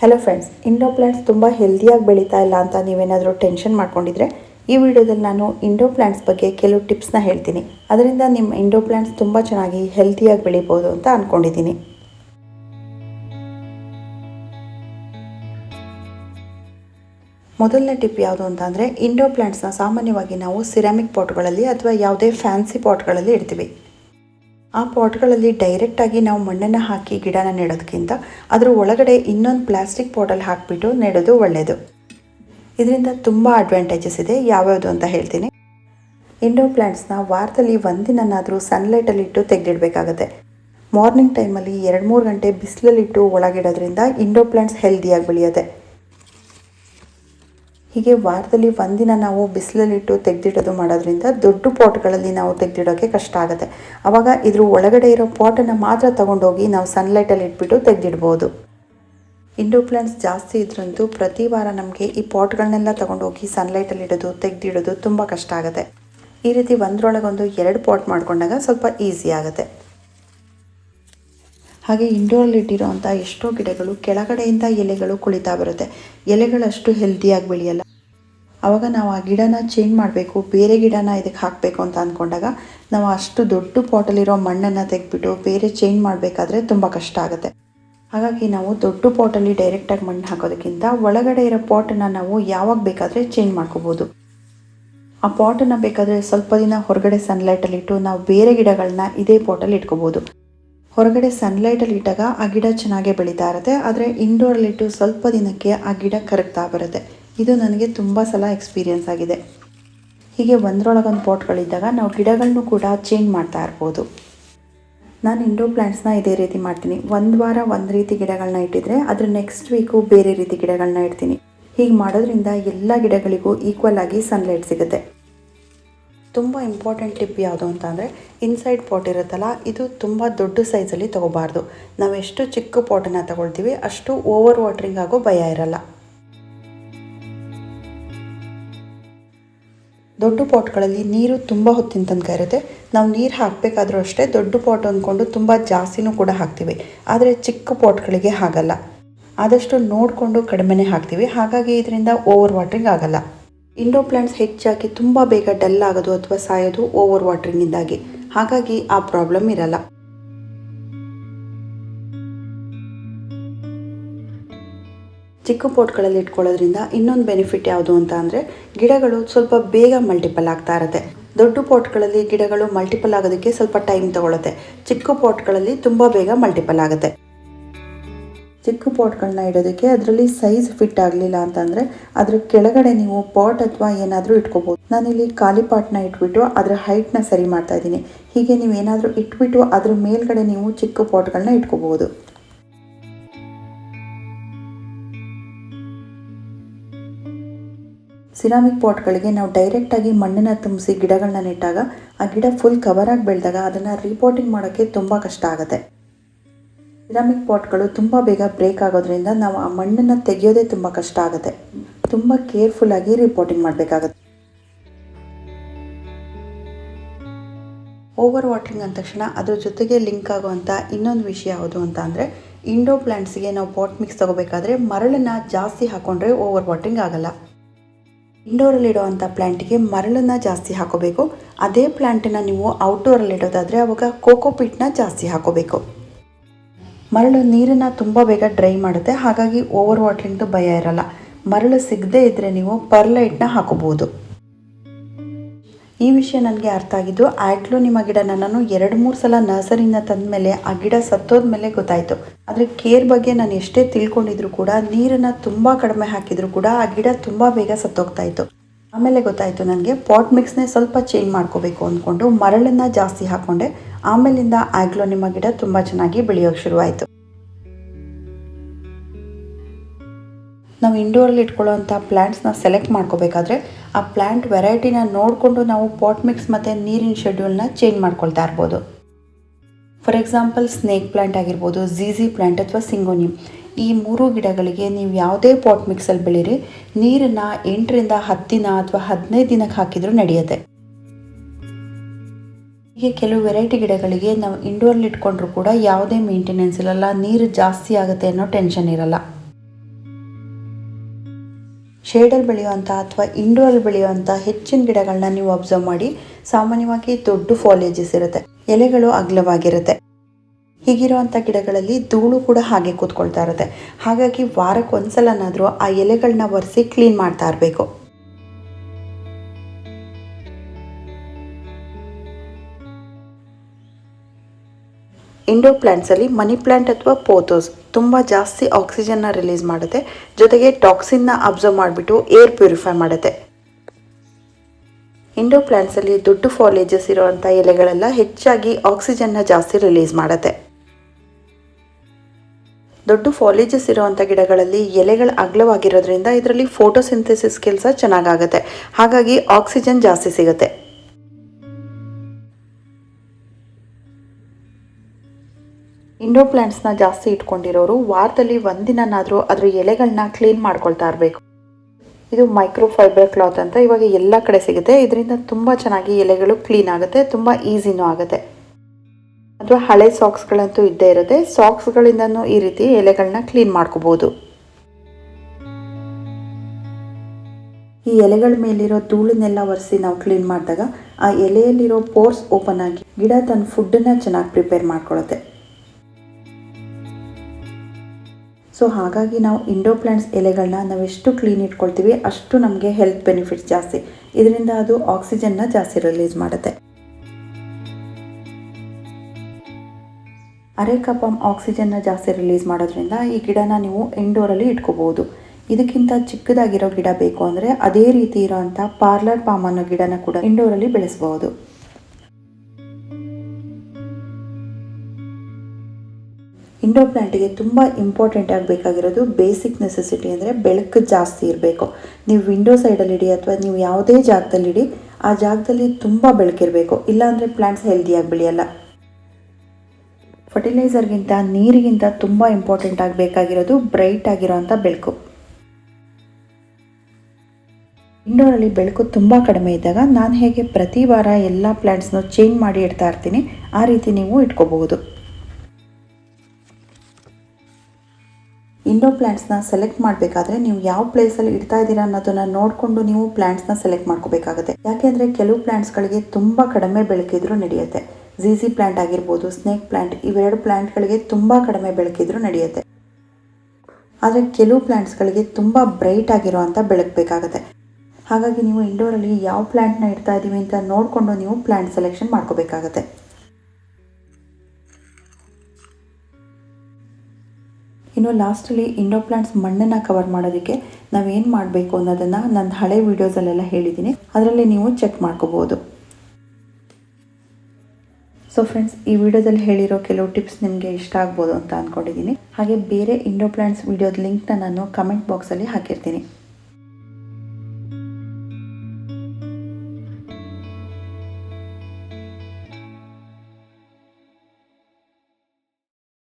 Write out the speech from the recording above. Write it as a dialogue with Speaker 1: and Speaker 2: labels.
Speaker 1: Hello friends Indo plants ತುಂಬ ಹೆಲ್ದಿಯಾಗಿ ಬೆಳೀತಾ ಇಲ್ಲ ಅಂತ ನೀವೇನಾದರೂ ಟೆನ್ಷನ್ ಮಾಡ್ಕೊಂಡಿದ್ರೆ, ಈ ವಿಡಿಯೋದಲ್ಲಿ ನಾನು ಇಂಡೋ ಪ್ಲಾಂಟ್ಸ್ ಬಗ್ಗೆ ಕೆಲವು ಟಿಪ್ಸ್ನ ಹೇಳ್ತೀನಿ. ಅದರಿಂದ ನಿಮ್ಮ ಇಂಡೋ ಪ್ಲಾಂಟ್ಸ್ ತುಂಬ ಚೆನ್ನಾಗಿ ಹೆಲ್ದಿಯಾಗಿ ಬೆಳಿಬೋದು ಅಂತ ಅಂದ್ಕೊಂಡಿದ್ದೀನಿ ಮೊದಲನೇ ಟಿಪ್ ಯಾವುದು ಅಂತ ಅಂದರೆ ಇಂಡೋ ಪ್ಲಾಂಟ್ಸ್ನ ಸಾಮಾನ್ಯವಾಗಿ ನಾವು ಸಿರಾಮಿಕ್ ಪಾಟ್ಗಳಲ್ಲಿ ಅಥವಾ ಯಾವುದೇ ಫ್ಯಾನ್ಸಿ ಪಾಟ್ಗಳಲ್ಲಿ ಇಡ್ತೀವಿ. ಆ ಪಾಟ್ಗಳಲ್ಲಿ ಡೈರೆಕ್ಟಾಗಿ ನಾವು ಮಣ್ಣನ್ನು ಹಾಕಿ ಗಿಡನ ನೆಡೋದಕ್ಕಿಂತ ಅದರ ಒಳಗಡೆ ಇನ್ನೊಂದು ಪ್ಲಾಸ್ಟಿಕ್ ಪಾಟಲ್ಲಿ ಹಾಕಿಬಿಟ್ಟು ನೆಡೋದು ಒಳ್ಳೆಯದು ಇದರಿಂದ ತುಂಬ ಅಡ್ವಾಂಟೇಜಸ್ ಇದೆ. ಯಾವ್ಯಾವುದು ಅಂತ ಹೇಳ್ತೀನಿ. ಇಂಡೋ ಪ್ಲ್ಯಾಂಟ್ಸ್ನ ವಾರದಲ್ಲಿ ಒಂದಿನನಾದರೂ ಸನ್ಲೈಟಲ್ಲಿಟ್ಟು ತೆಗೆದಿಡಬೇಕಾಗತ್ತೆ. ಮಾರ್ನಿಂಗ್ ಟೈಮಲ್ಲಿ ಎರಡು ಮೂರು ಗಂಟೆ ಬಿಸಿಲಲ್ಲಿಟ್ಟು ಒಳಗಿಡೋದ್ರಿಂದ ಇಂಡೋ ಪ್ಲ್ಯಾಂಟ್ಸ್ ಹೆಲ್ದಿಯಾಗಿ ಬೆಳೆಯುತ್ತೆ. ಹೀಗೆ ವಾರದಲ್ಲಿ ಒಂದಿನ ನಾವು ಬಿಸಿಲಲ್ಲಿಟ್ಟು ತೆಗೆದಿಡೋದು ಮಾಡೋದ್ರಿಂದ ದೊಡ್ಡ ಪಾಟ್ಗಳಲ್ಲಿ ನಾವು ತೆಗೆದಿಡೋಕ್ಕೆ ಕಷ್ಟ ಆಗುತ್ತೆ. ಆವಾಗ ಇದ್ರ ಒಳಗಡೆ ಇರೋ ಪಾಟನ್ನು ಮಾತ್ರ ತಗೊಂಡೋಗಿ ನಾವು ಸನ್ಲೈಟಲ್ಲಿ ಇಟ್ಬಿಟ್ಟು ತೆಗೆದಿಡ್ಬೋದು. ಇಂಡೋ ಪ್ಲಾಂಟ್ಸ್ ಜಾಸ್ತಿ ಇದ್ರಂತೂ ಪ್ರತಿ ವಾರ ನಮಗೆ ಈ ಪಾಟ್ಗಳನ್ನೆಲ್ಲ ತಗೊಂಡೋಗಿ ಸನ್ಲೈಟಲ್ಲಿ ಇಡೋದು, ತೆಗೆದಿಡೋದು ತುಂಬ ಕಷ್ಟ ಆಗುತ್ತೆ. ಈ ರೀತಿ ಒಂದರೊಳಗೊಂದು ಎರಡು ಪಾಟ್ ಮಾಡ್ಕೊಂಡಾಗ ಸ್ವಲ್ಪ ಈಸಿ ಆಗುತ್ತೆ. ಹಾಗೆ ಇಂಡೋರಲ್ಲಿ ಇಟ್ಟಿರೋವಂಥ ಎಷ್ಟೋ ಗಿಡಗಳು ಕೆಳಗಡೆಯಿಂದ ಎಲೆಗಳು ಕುಳಿತಾ ಬರುತ್ತೆ. ಎಲೆಗಳಷ್ಟು ಹೆಲ್ದಿಯಾಗಿ ಬೆಳೆಯಲ್ಲ. ಆವಾಗ ನಾವು ಆ ಗಿಡನ ಚೇಂಜ್ ಮಾಡಬೇಕು, ಬೇರೆ ಗಿಡನ ಇದಕ್ಕೆ ಹಾಕಬೇಕು ಅಂತ ಅಂದ್ಕೊಂಡಾಗ ನಾವು ಅಷ್ಟು ದೊಡ್ಡ ಪಾಟಲ್ಲಿರೋ ಮಣ್ಣನ್ನು ತೆಗೆದ್ಬಿಟ್ಟು ಬೇರೆ ಚೇಂಜ್ ಮಾಡಬೇಕಾದ್ರೆ ತುಂಬ ಕಷ್ಟ ಆಗುತ್ತೆ. ಹಾಗಾಗಿ ನಾವು ದೊಡ್ಡ ಪಾಟಲ್ಲಿ ಡೈರೆಕ್ಟಾಗಿ ಮಣ್ಣು ಹಾಕೋದಕ್ಕಿಂತ ಒಳಗಡೆ ಇರೋ ಪಾಟನ್ನು ನಾವು ಯಾವಾಗ ಬೇಕಾದರೆ ಚೇಂಜ್ ಮಾಡ್ಕೋಬೋದು. ಆ ಪಾಟನ್ನು ಬೇಕಾದರೆ ಸ್ವಲ್ಪ ದಿನ ಹೊರಗಡೆ ಸನ್ಲೈಟಲ್ಲಿಟ್ಟು ನಾವು ಬೇರೆ ಗಿಡಗಳನ್ನ ಇದೇ ಪಾಟಲ್ಲಿ ಇಟ್ಕೋಬೋದು. ಹೊರಗಡೆ ಸನ್ಲೈಟಲ್ಲಿ ಇಟ್ಟಾಗ ಆ ಗಿಡ ಚೆನ್ನಾಗೇ ಬೆಳೀತಾ ಇರುತ್ತೆ. ಆದರೆ ಇಂಡೋರಲ್ಲಿಟ್ಟು ಸ್ವಲ್ಪ ದಿನಕ್ಕೆ ಆ ಗಿಡ ಕರಗ್ತಾ ಬರುತ್ತೆ. ಇದು ನನಗೆ ತುಂಬ ಸಲ ಎಕ್ಸ್ಪೀರಿಯೆನ್ಸ್ ಆಗಿದೆ. ಹೀಗೆ ಒಂದರೊಳಗೊಂದು ಪಾಟ್ಗಳಿದ್ದಾಗ ನಾವು ಗಿಡಗಳನ್ನು ಕೂಡ ಚೇಂಜ್ ಮಾಡ್ತಾ ಇರ್ಬೋದು. ನಾನು ಇಂಡೋ ಪ್ಲ್ಯಾಂಟ್ಸ್ನ ಇದೇ ರೀತಿ ಮಾಡ್ತೀನಿ. ಒಂದು ವಾರ ಒಂದು ರೀತಿ ಗಿಡಗಳನ್ನ ಇಟ್ಟಿದ್ರೆ ಅದ್ರ ನೆಕ್ಸ್ಟ್ ವೀಕು ಬೇರೆ ರೀತಿ ಗಿಡಗಳನ್ನ ಇಡ್ತೀನಿ. ಹೀಗೆ ಮಾಡೋದ್ರಿಂದ ಎಲ್ಲ ಗಿಡಗಳಿಗೂ ಈಕ್ವಲ್ ಆಗಿ ಸನ್ಲೈಟ್ ಸಿಗುತ್ತೆ. ತುಂಬ ಇಂಪಾರ್ಟೆಂಟ್ ಟಿಪ್ ಯಾವುದು ಅಂತ ಅಂದರೆ ಇನ್ಸೈಡ್ ಪಾಟ್ ಇರುತ್ತಲ್ಲ, ಇದು ತುಂಬ ದೊಡ್ಡ ಸೈಜಲ್ಲಿ ತೊಗೋಬಾರ್ದು. ನಾವು ಎಷ್ಟು ಚಿಕ್ಕ ಪಾಟನ್ನು ತಗೊಳ್ತೀವಿ, ಅಷ್ಟು ಓವರ್ ವಾಟ್ರಿಂಗ್ ಆಗೋ ಭಯ ಇರಲ್ಲ. ದೊಡ್ಡ ಪಾಟ್ಗಳಲ್ಲಿ ನೀರು ತುಂಬ ಹೊತ್ತಿನ ತನಕ ಇರುತ್ತೆ. ನಾವು ನೀರು ಹಾಕಬೇಕಾದ್ರೂ ಅಷ್ಟೇ ದೊಡ್ಡ ಪಾಟ್ ಅಂದ್ಕೊಂಡು ತುಂಬ ಜಾಸ್ತಿನೂ ಕೂಡ ಹಾಕ್ತೀವಿ. ಆದರೆ ಚಿಕ್ಕ ಪಾಟ್ಗಳಿಗೆ ಹಾಗಲ್ಲ. ಆದಷ್ಟು ನೋಡಿಕೊಂಡು ಕಡಿಮೆನೇ ಹಾಕ್ತೀವಿ. ಹಾಗಾಗಿ ಇದರಿಂದ ಓವರ್ ವಾಟ್ರಿಂಗ್ ಆಗಲ್ಲ. ಇಂಡೋ ಪ್ಲಾಂಟ್ಸ್ ಹೆಚ್ಚಾಗಿ ತುಂಬ ಬೇಗ ಡಲ್ ಆಗೋದು ಅಥವಾ ಸಾಯೋದು ಓವರ್ ವಾಟ್ರಿಂಗಿಂದಾಗಿ ಹಾಗಾಗಿ ಆ ಪ್ರಾಬ್ಲಮ್ ಇರಲ್ಲ. ಚಿಕ್ಕ ಪೋಟ್ಗಳಲ್ಲಿ ಇಟ್ಕೊಳ್ಳೋದ್ರಿಂದ ಇನ್ನೊಂದು ಬೆನಿಫಿಟ್ ಯಾವುದು ಅಂತ ಅಂದರೆ ಗಿಡಗಳು ಸ್ವಲ್ಪ ಬೇಗ ಮಲ್ಟಿಪಲ್ ಆಗ್ತಾ ಇರುತ್ತೆ. ದೊಡ್ಡ ಪೋಟ್ಗಳಲ್ಲಿ ಗಿಡಗಳು ಮಲ್ಟಿಪಲ್ ಆಗೋದಕ್ಕೆ ಸ್ವಲ್ಪ ಟೈಮ್ ತಗೊಳ್ಳುತ್ತೆ ಚಿಕ್ಕ ಪೋಟ್ಗಳಲ್ಲಿ ತುಂಬ ಬೇಗ ಮಲ್ಟಿಪಲ್ ಆಗುತ್ತೆ. ಚಿಕ್ಕ ಪಾಟ್ಗಳನ್ನ ಇಡೋದಕ್ಕೆ ಅದರಲ್ಲಿ ಸೈಜ್ ಫಿಟ್ ಆಗಲಿಲ್ಲ ಅಂತಂದರೆ ಅದ್ರ ಕೆಳಗಡೆ ನೀವು ಪಾಟ್ ಅಥವಾ ಏನಾದರೂ ಇಟ್ಕೋಬೋದು. ನಾನಿಲ್ಲಿ ಖಾಲಿ ಪಾಟ್ನ ಇಟ್ಬಿಟ್ಟು ಅದರ ಹೈಟ್ನ ಸರಿ ಮಾಡ್ತಾ ಇದ್ದೀನಿ. ಹೀಗೆ ನೀವು ಏನಾದರೂ ಇಟ್ಬಿಟ್ಟು ಅದ್ರ ಮೇಲ್ಗಡೆ ನೀವು ಚಿಕ್ಕ ಪಾಟ್ಗಳನ್ನ ಇಟ್ಕೋಬೋದು. ಸಿರಾಮಿಕ್ ಪಾಟ್ಗಳಿಗೆ ನಾವು ಡೈರೆಕ್ಟಾಗಿ ಮಣ್ಣನ್ನು ತುಂಬಿಸಿ ಗಿಡಗಳನ್ನ ನೆಟ್ಟಾಗ ಆ ಗಿಡ ಫುಲ್ ಕವರಾಗಿ ಬೆಳೆದಾಗ ಅದನ್ನು ರೀಪೋಟಿಂಗ್ ಮಾಡೋಕ್ಕೆ ತುಂಬ ಕಷ್ಟ ಆಗುತ್ತೆ. ಸಿರಾಮಿಕ್ ಪಾಟ್ಗಳು ತುಂಬ ಬೇಗ ಬ್ರೇಕ್ ಆಗೋದ್ರಿಂದ ನಾವು ಆ ಮಣ್ಣನ್ನು ತೆಗೆಯೋದೇ ತುಂಬ ಕಷ್ಟ ಆಗುತ್ತೆ. ತುಂಬ ಕೇರ್ಫುಲ್ಲಾಗಿ ರಿಪೋರ್ಟಿಂಗ್ ಮಾಡಬೇಕಾಗತ್ತೆ. ಓವರ್ ವಾಟ್ರಿಂಗ್ ಅಂದ ತಕ್ಷಣ ಅದ್ರ ಜೊತೆಗೆ ಲಿಂಕ್ ಆಗುವಂಥ ಇನ್ನೊಂದು ವಿಷಯ ಯಾವುದು ಅಂತ ಅಂದರೆ ಇಂಡೋ ಪ್ಲ್ಯಾಂಟ್ಸ್ಗೆ ನಾವು ಪಾಟ್ ಮಿಕ್ಸ್ ತೊಗೋಬೇಕಾದ್ರೆ ಮರಳನ್ನು ಜಾಸ್ತಿ ಹಾಕ್ಕೊಂಡ್ರೆ ಓವರ್ ವಾಟ್ರಿಂಗ್ ಆಗಲ್ಲ ಇಂಡೋರಲ್ಲಿಡುವಂಥ ಪ್ಲ್ಯಾಂಟಿಗೆ ಮರಳನ್ನು ಜಾಸ್ತಿ ಹಾಕೋಬೇಕು. ಅದೇ ಪ್ಲ್ಯಾಂಟನ್ನು ನೀವು ಔಟ್ಡೋರಲ್ಲಿಡೋದಾದರೆ ಅವಾಗ ಕೋಕೋಪೀಟ್ನ ಜಾಸ್ತಿ ಹಾಕೋಬೇಕು. ಮರಳು ನೀರನ್ನು ತುಂಬ ಬೇಗ ಡ್ರೈ ಮಾಡುತ್ತೆ. ಹಾಗಾಗಿ ಓವರ್ ವಾಟ್ರಿಂಗ್ದು ಭಯ ಇರಲ್ಲ. ಮರಳು ಸಿಗದೇ ಇದ್ದರೆ ನೀವು ಪರ್ಲೈಟ್ನ ಹಾಕೋಬೋದು ಈ ವಿಷಯ ನನಗೆ ಅರ್ಥ ಆಗಿದ್ದು, ಆ್ಯಕ್ಲೂ ನಿಮ್ಮ ಗಿಡ ನಾನು ಎರಡು ಮೂರು ಸಲ ನರ್ಸರಿನ ತಂದ ಮೇಲೆ ಆ ಗಿಡ ಸತ್ತೋದ್ಮೇಲೆ ಗೊತ್ತಾಯಿತು. ಆದರೆ ಕೇರ್ ಬಗ್ಗೆ ನಾನು ಎಷ್ಟೇ ತಿಳ್ಕೊಂಡಿದ್ರು ಕೂಡ, ನೀರನ್ನು ತುಂಬ ಕಡಿಮೆ ಹಾಕಿದ್ರು ಕೂಡ ಆ ಗಿಡ ತುಂಬ ಬೇಗ ಸತ್ತೋಗ್ತಾ ಇತ್ತು. ಆಮೇಲೆ ಗೊತ್ತಾಯಿತು ನನಗೆ, ಪಾಟ್ ಮಿಕ್ಸ್ನೇ ಸ್ವಲ್ಪ ಚೇಂಜ್ ಮಾಡ್ಕೋಬೇಕು ಅಂದ್ಕೊಂಡು ಮರಳನ್ನು ಜಾಸ್ತಿ ಹಾಕ್ಕೊಂಡೆ ಆಮೇಲಿಂದ ಆಗ್ಲೋ ನಿಮ್ಮ ಗಿಡ ತುಂಬ ಚೆನ್ನಾಗಿ ಬೆಳೆಯೋಕ್ಕೆ ಶುರುವಾಯಿತು. ನಾವು ಇಂಡೋರಲ್ಲಿ ಇಟ್ಕೊಳ್ಳೋವಂಥ ಪ್ಲ್ಯಾಂಟ್ಸ್ನ ಸೆಲೆಕ್ಟ್ ಮಾಡ್ಕೋಬೇಕಾದ್ರೆ ಆ ಪ್ಲ್ಯಾಂಟ್ ವೆರೈಟಿನ ನೋಡಿಕೊಂಡು ನಾವು ಪಾಟ್ ಮಿಕ್ಸ್ ಮತ್ತು ನೀರಿನ ಶೆಡ್ಯೂಲ್ನ ಚೇಂಜ್ ಮಾಡ್ಕೊಳ್ತಾ ಇರ್ಬೋದು. ಫಾರ್ ಎಕ್ಸಾಂಪಲ್ ಸ್ನೇಕ್ ಪ್ಲ್ಯಾಂಟ್ ಆಗಿರ್ಬೋದು ಝೀಝಿ ಪ್ಲ್ಯಾಂಟ್ ಅಥವಾ ಸಿಂಗೋನಿಮ್ ಈ ಮೂರು ಗಿಡಗಳಿಗೆ ನೀವು ಯಾವುದೇ ಪಾಟ್ ಮಿಕ್ಸಲ್ಲಿ ಬೆಳೀರಿ, ನೀರನ್ನು ಎಂಟರಿಂದ ಹತ್ತು ದಿನ ಅಥವಾ ಹದಿನೈದು ದಿನಕ್ಕೆ ಹಾಕಿದರೂ ನಡೆಯುತ್ತೆ. ಹೀಗೆ ಕೆಲವು ವೆರೈಟಿ ಗಿಡಗಳಿಗೆ ನಾವು ಇಂಡೋರ್ಲಿ ಇಟ್ಕೊಂಡ್ರೂ ಕೂಡ ಯಾವುದೇ ಮೇಂಟೆನೆನ್ಸ್ ಇರಲ್ಲ, ನೀರು ಜಾಸ್ತಿ ಆಗುತ್ತೆ ಅನ್ನೋ ಟೆನ್ಷನ್ ಇರಲ್ಲ. ಶೇಡಲ್ಲಿ ಬೆಳೆಯುವಂಥ ಅಥವಾ ಇಂಡೋರಲ್ಲಿ ಬೆಳೆಯುವಂಥ ಹೆಚ್ಚಿನ ಗಿಡಗಳನ್ನ ನೀವು ಅಬ್ಸರ್ವ್ ಮಾಡಿ, ಸಾಮಾನ್ಯವಾಗಿ ದೊಡ್ಡ ಫಾಲೇಜಸ್ ಇರುತ್ತೆ, ಎಲೆಗಳು ಅಗಲವಾಗಿರುತ್ತೆ. ಹೀಗಿರುವಂಥ ಗಿಡಗಳಲ್ಲಿ ಧೂಳು ಕೂಡ ಹಾಗೆ ಕೂತ್ಕೊಳ್ತಾ ಇರುತ್ತೆ. ಹಾಗಾಗಿ ವಾರಕ್ಕೆ ಒಂದ್ಸಲನಾದರೂ ಆ ಎಲೆಗಳನ್ನ ಒರೆಸಿ ಕ್ಲೀನ್ ಮಾಡ್ತಾ ಇರಬೇಕು. ಇಂಡೋರ್ ಪ್ಲ್ಯಾಂಟ್ಸಲ್ಲಿ ಮನಿ ಪ್ಲ್ಯಾಂಟ್ ಅಥವಾ ಪೋಥೋಸ್ ತುಂಬ ಜಾಸ್ತಿ ಆಕ್ಸಿಜನ್ನ ರಿಲೀಸ್ ಮಾಡುತ್ತೆ. ಜೊತೆಗೆ ಟಾಕ್ಸಿನ್ನ ಅಬ್ಸರ್ವ್ ಮಾಡಿಬಿಟ್ಟು ಏರ್ ಪ್ಯೂರಿಫೈ ಮಾಡುತ್ತೆ. ಇಂಡೋರ್ ಪ್ಲ್ಯಾಂಟ್ಸಲ್ಲಿ ದೊಡ್ಡ ಫಾಲೇಜಸ್ ಇರುವಂಥ ಎಲೆಗಳೆಲ್ಲ ಹೆಚ್ಚಾಗಿ ಆಕ್ಸಿಜನ್ನ ಜಾಸ್ತಿ ರಿಲೀಸ್ ಮಾಡುತ್ತೆ. ದೊಡ್ಡ ಫಾಲೇಜಸ್ ಇರುವಂಥ ಗಿಡಗಳಲ್ಲಿ ಎಲೆಗಳು ಅಗಲವಾಗಿರೋದ್ರಿಂದ ಇದರಲ್ಲಿ ಫೋಟೋಸಿಂಥೆಸಿಸ್ ಕೆಲಸ ಚೆನ್ನಾಗಾಗುತ್ತೆ. ಹಾಗಾಗಿ ಆಕ್ಸಿಜನ್ ಜಾಸ್ತಿ ಸಿಗುತ್ತೆ. ಇಂಡೋರ್ ಪ್ಲಾಂಟ್ಸ್ನ ಜಾಸ್ತಿ ಇಟ್ಕೊಂಡಿರೋರು ವಾರದಲ್ಲಿ ಒಂದಿನನಾದರೂ ಅದರ ಎಲೆಗಳನ್ನ ಕ್ಲೀನ್ ಮಾಡ್ಕೊಳ್ತಾ ಇರಬೇಕು. ಇದು ಮೈಕ್ರೋ ಫೈಬರ್ ಕ್ಲಾತ್ ಅಂತ ಇವಾಗ ಎಲ್ಲ ಕಡೆ ಸಿಗುತ್ತೆ. ಇದರಿಂದ ತುಂಬ ಚೆನ್ನಾಗಿ ಎಲೆಗಳು ಕ್ಲೀನ್ ಆಗುತ್ತೆ, ತುಂಬ ಈಸಿನೂ ಆಗುತ್ತೆ. ಅಥವಾ ಹಳೆ ಸಾಕ್ಸ್ಗಳಂತೂ ಇದ್ದೇ ಇರುತ್ತೆ. ಸಾಕ್ಸ್ಗಳಿಂದನೂ ಈ ರೀತಿ ಎಲೆಗಳನ್ನ ಕ್ಲೀನ್ ಮಾಡ್ಕೋಬೋದು. ಈ ಎಲೆಗಳ ಮೇಲಿರೋ ಧೂಳನ್ನೆಲ್ಲ ಒರೆಸಿ ನಾವು ಕ್ಲೀನ್ ಮಾಡಿದಾಗ ಆ ಎಲೆಯಲ್ಲಿರೋ ಪೋರ್ಸ್ ಓಪನ್ ಆಗಿ ಗಿಡ ತನ್ನ ಫುಡ್ಡನ್ನು ಚೆನ್ನಾಗಿ ಪ್ರಿಪೇರ್ ಮಾಡ್ಕೊಳ್ಳುತ್ತೆ ಸೊ ಹಾಗಾಗಿ ನಾವು ಇಂಡೋ ಪ್ಲ್ಯಾಂಟ್ಸ್ ಎಲೆಗಳನ್ನ ನಾವೆಷ್ಟು ಕ್ಲೀನ್ ಇಟ್ಕೊಳ್ತೀವಿ, ಅಷ್ಟು ನಮಗೆ ಹೆಲ್ತ್ ಬೆನಿಫಿಟ್ಸ್ ಜಾಸ್ತಿ. ಇದರಿಂದ ಅದು ಆಕ್ಸಿಜನ್ನ ಜಾಸ್ತಿ ರಿಲೀಸ್ ಮಾಡುತ್ತೆ. ಅರೇಕಪಮ್ ಆಕ್ಸಿಜನ್ನ ಜಾಸ್ತಿ ರಿಲೀಸ್ ಮಾಡೋದ್ರಿಂದ ಈ ಗಿಡನ ನೀವು ಇಂಡೋರಲ್ಲಿ ಇಟ್ಕೋಬಹುದು ಇದಕ್ಕಿಂತ ಚಿಕ್ಕದಾಗಿರೋ ಗಿಡ ಬೇಕು ಅಂದರೆ ಅದೇ ರೀತಿ ಇರೋವಂಥ ಪಾರ್ಲರ್ ಪಾಮ್ ಅನ್ನೋ ಗಿಡನ ಕೂಡ ಇಂಡೋರಲ್ಲಿ ಬೆಳೆಸಬಹುದು ಇಂಡೋರ್ ಪ್ಲಾಂಟಿಗೆ ತುಂಬ ಇಂಪಾರ್ಟೆಂಟ್ ಆಗಬೇಕಾಗಿರೋದು ಬೇಸಿಕ್ ನೆಸೆಸಿಟಿ ಅಂದರೆ ಬೆಳಕು ಜಾಸ್ತಿ ಇರಬೇಕು. ನೀವು ವಿಂಡೋ ಸೈಡಲ್ಲಿ ಇಡಿ ಅಥವಾ ನೀವು ಯಾವುದೇ ಜಾಗದಲ್ಲಿ ಇಡಿ, ಆ ಜಾಗದಲ್ಲಿ ತುಂಬ ಬೆಳಕಿರಬೇಕು ಇಲ್ಲಾಂದರೆ ಪ್ಲಾಂಟ್ಸ್ ಹೆಲ್ದಿಯಾಗಿ ಬೆಳೆಯಲ್ಲ. ಫರ್ಟಿಲೈಸರ್ಗಿಂತ ನೀರಿಗಿಂತ ತುಂಬ ಇಂಪಾರ್ಟೆಂಟ್ ಆಗಬೇಕಾಗಿರೋದು ಬ್ರೈಟ್ ಆಗಿರೋಂಥ ಬೆಳಕು. ಇಂಡೋರಲ್ಲಿ ಬೆಳಕು ತುಂಬ ಕಡಿಮೆ ಇದ್ದಾಗ ನಾನು ಹೇಗೆ ಪ್ರತಿ ವಾರ ಎಲ್ಲ ಪ್ಲ್ಯಾಂಟ್ಸ್ನ ಚೇಂಜ್ ಮಾಡಿ ಇಡ್ತಾ ಇರ್ತೀನಿ, ಆ ರೀತಿ ನೀವು ಇಟ್ಕೋಬಹುದು. ಇಂಡೋರ್ ಪ್ಲ್ಯಾಂಟ್ಸ್ನ ಸೆಲೆಕ್ಟ್ ಮಾಡಬೇಕಾದ್ರೆ ನೀವು ಯಾವ ಪ್ಲೇಸಲ್ಲಿ ಇಡ್ತಾ ಇದ್ದೀರಾ ಅನ್ನೋದನ್ನ ನೋಡಿಕೊಂಡು ನೀವು ಪ್ಲ್ಯಾಂಟ್ಸ್ನ ಸೆಲೆಕ್ಟ್ ಮಾಡ್ಕೋಬೇಕಾಗುತ್ತೆ. ಯಾಕೆಂದರೆ ಕೆಲವು ಪ್ಲ್ಯಾಂಟ್ಸ್ಗಳಿಗೆ ತುಂಬ ಕಡಿಮೆ ಬೆಳಕಿದ್ರೂ ನಡೆಯುತ್ತೆ. ಝೀಸಿ ಪ್ಲ್ಯಾಂಟ್ ಆಗಿರ್ಬೋದು ಸ್ನೇಕ್ ಪ್ಲ್ಯಾಂಟ್ ಇವೆರಡು ಪ್ಲ್ಯಾಂಟ್ಗಳಿಗೆ ತುಂಬ ಕಡಿಮೆ ಬೆಳಕಿದ್ರೂ ನಡೆಯುತ್ತೆ. ಆದರೆ ಕೆಲವು ಪ್ಲ್ಯಾಂಟ್ಸ್ಗಳಿಗೆ ತುಂಬ ಬ್ರೈಟ್ ಆಗಿರೋ ಅಂತ ಬೆಳಕು ಬೇಕಾಗುತ್ತೆ. ಹಾಗಾಗಿ ನೀವು ಇಂಡೋರಲ್ಲಿ ಯಾವ ಪ್ಲ್ಯಾಂಟ್ನ ಇಡ್ತಾ ಇದ್ದೀವಿ ಅಂತ ನೋಡಿಕೊಂಡು ನೀವು ಪ್ಲ್ಯಾಂಟ್ ಸೆಲೆಕ್ಷನ್ ಮಾಡ್ಕೋಬೇಕಾಗತ್ತೆ. ಇನ್ನು ಲಾಸ್ಟಲ್ಲಿ ಇಂಡೋ ಪ್ಲಾಂಟ್ಸ್ ಮಣ್ಣನ್ನು ಕವರ್ ಮಾಡೋದಕ್ಕೆ ನಾವೇನು ಮಾಡಬೇಕು ಅನ್ನೋದನ್ನು ನನ್ನ ಹಳೆ ವೀಡಿಯೋಸಲ್ಲೆಲ್ಲ ಹೇಳಿದ್ದೀನಿ ಅದರಲ್ಲಿ ನೀವು ಚೆಕ್ ಮಾಡ್ಕೋಬೋದು. ಸೊ ಫ್ರೆಂಡ್ಸ್ ಈ ವಿಡಿಯೋದಲ್ಲಿ ಹೇಳಿರೋ ಕೆಲವು ಟಿಪ್ಸ್ ನಿಮಗೆ ಇಷ್ಟ ಆಗ್ಬೋದು ಅಂತ ಅಂದ್ಕೊಂಡಿದ್ದೀನಿ ಹಾಗೆ ಬೇರೆ ಇಂಡೋ ಪ್ಲಾಂಟ್ಸ್ ವಿಡಿಯೋದ ಲಿಂಕ್ನ ನಾನು ಕಮೆಂಟ್ ಬಾಕ್ಸಲ್ಲಿ ಹಾಕಿರ್ತೀನಿ.